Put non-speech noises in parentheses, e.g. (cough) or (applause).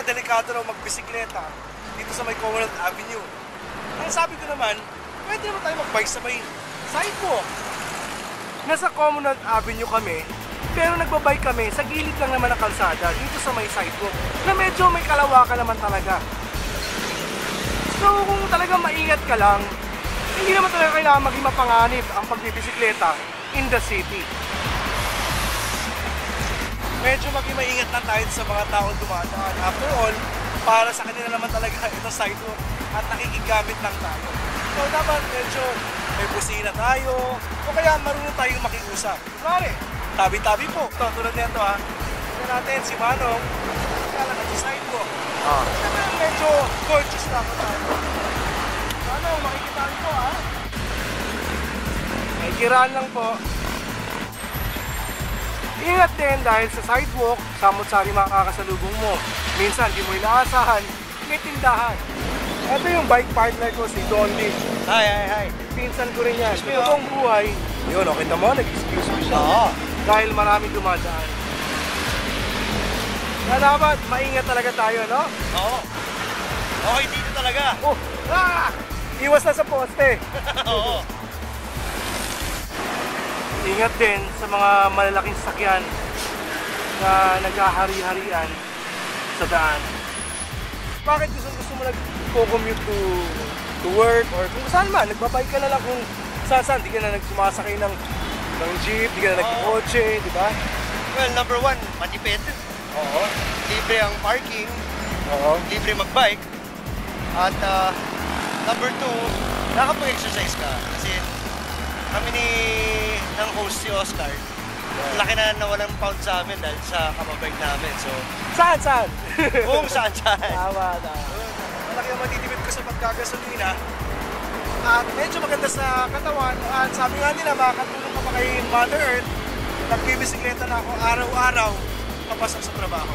delikado raw magbisikleta dito sa may Commonwealth Avenue. Ang sabi ko naman, pwede naman tayo magbike sa may sidewalk. Nasa Commonwealth Avenue kami, pero nagbabike kami sa gilid lang naman ng kalsada dito sa may sidewalk na medyo may kalawakan naman talaga. So kung talagang maingat ka lang, hindi naman talaga kailangan maging mapanganib ang pagbibisikleta in the city. Medyo maging maingat lang tayo sa mga taong dumadaan. After all, para sa kanila naman talaga (laughs) ito sidewalk at nakikigamit lang tayo. So dapat medyo may busina tayo o kaya marunong tayong makiusap. Kunwari, tabi-tabi po. Ito, tulad nito ha. Tignan natin si Manong, lalakad sa sidewalk. Ah. Siyempre, medyo gorgeous ako tayo. Manong, makikita ko ha. May kiraan lang po. Ingat din dahil sa sidewalk, samot-sari makakasalubong mo. Minsan, di mo inaasahan, may tindahan. Ito yung bike partner ko, si Don Lee. Hi, hi, hi. Pinsan ko rin yan. Me, totoong buhay, yun, okay mo, nag-excuse me siya. Oo. Dahil marami dumadaan. Kaya dapat, maingat talaga tayo, no? Oo. Okay, dito talaga. Oh, ah! Iwas na sa poste. (laughs) Oo. Ingat din sa mga malalaking sakyan na naghahari-harian sa daan. Bakit gusto gusto mo nag-commute to, to work or kung saan man, nagbabike ka na lang kung saan saan, di ka na nagsumasakay ng, ng jeep, di ka na Oo. nagkotse, di ba? Well, number one, matipid. Oo. Libre ang parking. Oo. Libre mag-bike. At ah, number two, nakapag-exercise ka. Kasi kami ni host si Oscar, laki na nawalan pound sa amin dahil sa kamabike namin. So, Saan, saan? (laughs) kung saan saan. Tama, tama. Malaki ang matitipid ko sa pagkagasolina. At medyo maganda sa katawan. At sabi nga nila, makakatulong ka pa kay Mother Earth. Nagbibisikleta na ako araw-araw papasok sa trabaho.